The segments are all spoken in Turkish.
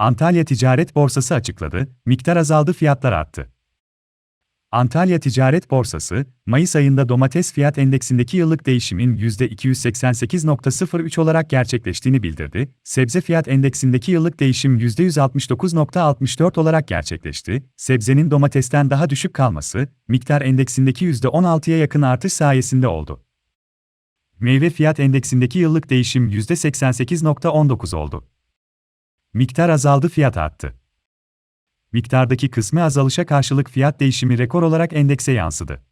Antalya Ticaret Borsası açıkladı, miktar azaldı fiyatlar arttı. Antalya Ticaret Borsası, Mayıs ayında domates fiyat endeksindeki yıllık değişimin %288.03 olarak gerçekleştiğini bildirdi. Sebze fiyat endeksindeki yıllık değişim %169.64 olarak gerçekleşti. Sebzenin domatesten daha düşük kalması, miktar endeksindeki %16'ya yakın artış sayesinde oldu. Meyve fiyat endeksindeki yıllık değişim %88.19 oldu. Miktar azaldı fiyat arttı. Miktardaki kısmi azalışa karşılık fiyat değişimi rekor olarak endekse yansıdı.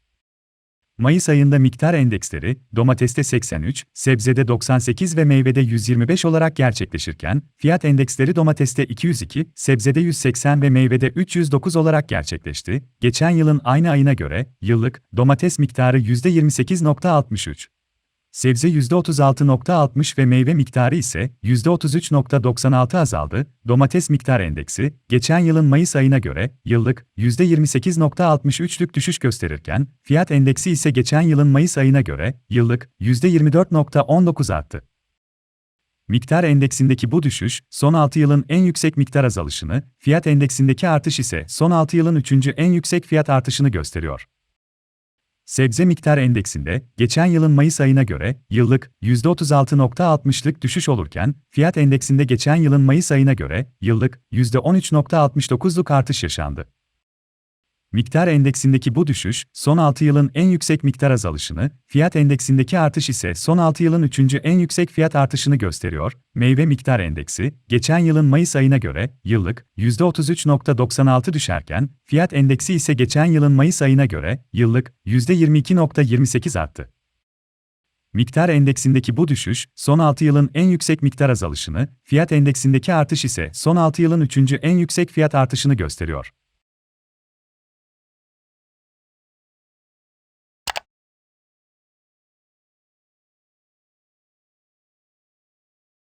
Mayıs ayında miktar endeksleri, domateste 83, sebzede 98 ve meyvede 125 olarak gerçekleşirken, fiyat endeksleri domateste 202, sebzede 180 ve meyvede 309 olarak gerçekleşti. Geçen yılın aynı ayına göre, yıllık, domates miktarı %28.63 sebze %36.60 ve meyve miktarı ise %33.96 azaldı. Domates miktar endeksi, geçen yılın Mayıs ayına göre yıllık %28.63'lük düşüş gösterirken, fiyat endeksi ise geçen yılın Mayıs ayına göre yıllık %24.19 arttı. Miktar endeksindeki bu düşüş, son 6 yılın en yüksek miktar azalışını, fiyat endeksindeki artış ise son 6 yılın 3. en yüksek fiyat artışını gösteriyor. Sebze miktar endeksinde, geçen yılın Mayıs ayına göre, yıllık %36.60'lık düşüş olurken, fiyat endeksinde geçen yılın Mayıs ayına göre, yıllık %13.69'luk artış yaşandı. Miktar endeksindeki bu düşüş, son 6 yılın en yüksek miktar azalışını, fiyat endeksindeki artış ise son 6 yılın 3. en yüksek fiyat artışını gösteriyor. Meyve miktar endeksi, geçen yılın Mayıs ayına göre yıllık %33.96 düşerken, fiyat endeksi ise geçen yılın Mayıs ayına göre yıllık %22.28 arttı. Miktar endeksindeki bu düşüş, son 6 yılın en yüksek miktar azalışını, fiyat endeksindeki artış ise son 6 yılın 3. en yüksek fiyat artışını gösteriyor.